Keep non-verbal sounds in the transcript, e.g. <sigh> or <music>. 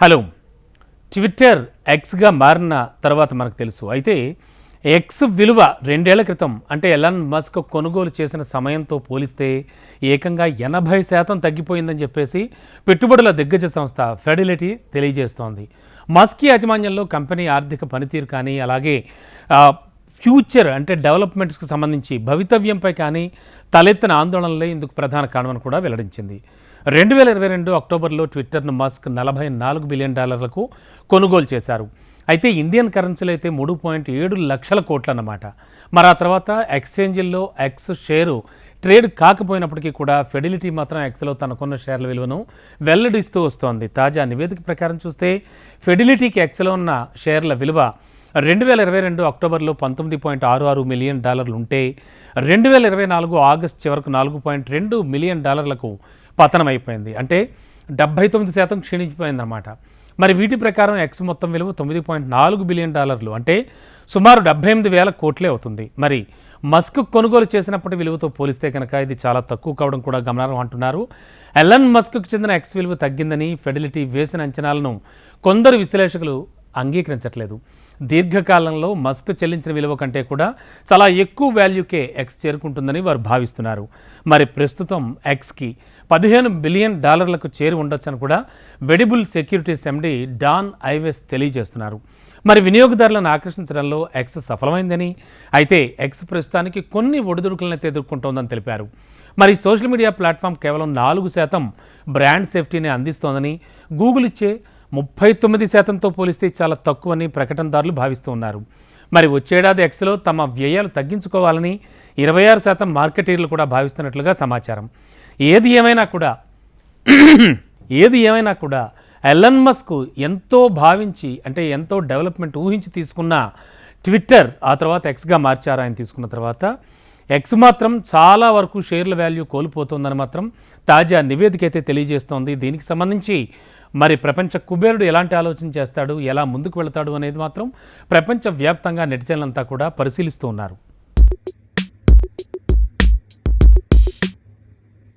Hello. Twitter ఎక్స్గా మారిన తర్వాత మనకు తెలుసు. అయితే ఎక్స్ విలువ రెండేళ్ళ క్రితం అంటే ఎలాన్ మస్క్ కొనుగోలు చేసిన సమయంతో పోలిస్తే ఏకంగా ఎనభై శాతం తగ్గిపోయిందని చెప్పేసి పెట్టుబడుల దిగ్గజ సంస్థ ఫెడిలిటీ తెలియజేస్తోంది. మస్క్ యాజమాన్యంలో కంపెనీ ఆర్థిక పనితీరు కానీ అలాగే ఫ్యూచర్ అంటే డెవలప్మెంట్స్కి సంబంధించి భవితవ్యంపై కానీ తలెత్తిన ఆందోళనలే ఇందుకు ప్రధాన కారణమని కూడా వెల్లడించింది. రెండు వేల ఇరవై రెండు అక్టోబర్లో ట్విట్టర్ను మస్క్ నలభై నాలుగు బిలియన్ డాలర్లకు కొనుగోలు చేశారు. అయితే ఇండియన్ కరెన్సీలో అయితే మూడు పాయింట్ ఏడు లక్షల కోట్లన్నమాట. మరి ఆ తర్వాత ఎక్స్చేంజిల్లో ఎక్స్ షేరు ట్రేడ్ కాకపోయినప్పటికీ కూడా ఫెడిలిటీ మాత్రం ఎక్స్లో తనకున్న షేర్ల విలువను వెల్లడిస్తూ వస్తోంది. తాజా నివేదిక ప్రకారం చూస్తే ఫెడిలిటీకి ఎక్స్లో ఉన్న షేర్ల విలువ రెండు వేల ఇరవై రెండు అక్టోబర్లో పంతొమ్మిది పాయింట్ ఆరు ఆరు మిలియన్ డాలర్లు ఉంటే రెండు వేల ఇరవై నాలుగు ఆగస్ట్ చివరకు నాలుగు పాయింట్ రెండు మిలియన్ డాలర్లకు పతనం అయిపోయింది అంటే డెబ్బై తొమ్మిది శాతం క్షీణించిపోయిందన్నమాట. మరి వీటి ప్రకారం ఎక్స్ మొత్తం విలువ తొమ్మిది పాయింట్ నాలుగు బిలియన్ డాలర్లు. అంటే సుమారు డెబ్బై ఎనిమిది వేల కోట్లే అవుతుంది. మరి మస్క్ కొనుగోలు చేసినప్పటి విలువతో పోలిస్తే కనుక ఇది చాలా తక్కువ కావడం కూడా గమనార్హం అంటున్నారు. ఎలన్ మస్క్కు చెందిన ఎక్స్ విలువ తగ్గిందని ఫెడిలిటీ వేసిన అంచనాలను కొందరు విశ్లేషకులు అంగీకరించట్లేదు. దీర్ఘకాలంలో మస్క్ చెల్లించిన విలువ కంటే కూడా చాలా ఎక్కువ వాల్యూకే ఎక్స్ చేరుకుంటుందని వారు భావిస్తున్నారు. మరి ప్రస్తుతం ఎక్స్కి పదిహేను బిలియన్ డాలర్లకు చేరి ఉండొచ్చని కూడా వెడిబుల్ సెక్యూరిటీస్ ఎండి డాన్ ఐవెస్ తెలియజేస్తున్నారు. మరి వినియోగదారులను ఆకర్షించడంలో ఎక్స్ సఫలమైందని అయితే ఎక్స్ ప్రస్తుతానికి కొన్ని ఒడిదుడుకులను ఎదుర్కొంటోందని తెలిపారు. మరి సోషల్ మీడియా ప్లాట్ఫామ్ కేవలం నాలుగు శాతం బ్రాండ్ సేఫ్టీని అందిస్తోందని గూగుల్ ఇచ్చే ముప్పై తొమ్మిది శాతంతో పోలిస్తే చాలా తక్కువని ప్రకటనదారులు భావిస్తూ ఉన్నారు. మరి వచ్చేడాది ఎక్స్లో తమ వ్యయాలు తగ్గించుకోవాలని ఇరవై ఆరు శాతం మార్కెటీర్లు కూడా భావిస్తున్నట్లుగా సమాచారం. ఏది ఏమైనా కూడా <clears throat> ఏది ఏమైనా కూడా ఎలన్ మస్క్ ఎంతో భావించి అంటే ఎంతో డెవలప్మెంట్ ఊహించి తీసుకున్న ట్విట్టర్ ఆ తర్వాత ఎక్స్గా మార్చారు ఆయన తీసుకున్న తర్వాత. ఎక్స్ మాత్రం చాలా వరకు షేర్ల వాల్యూ కోల్పోతుందని మాత్రం తాజా నివేదిక అయితే తెలియజేస్తోంది. దీనికి సంబంధించి మరి ప్రపంచ కుబేరుడు ఎలాంటి ఆలోచన చేస్తాడు ఎలా ముందుకు వెళతాడు అనేది మాత్రం ప్రపంచ వ్యాప్తంగా నెటిజన్లంతా కూడా పరిశీలిస్తూ ఉన్నారు.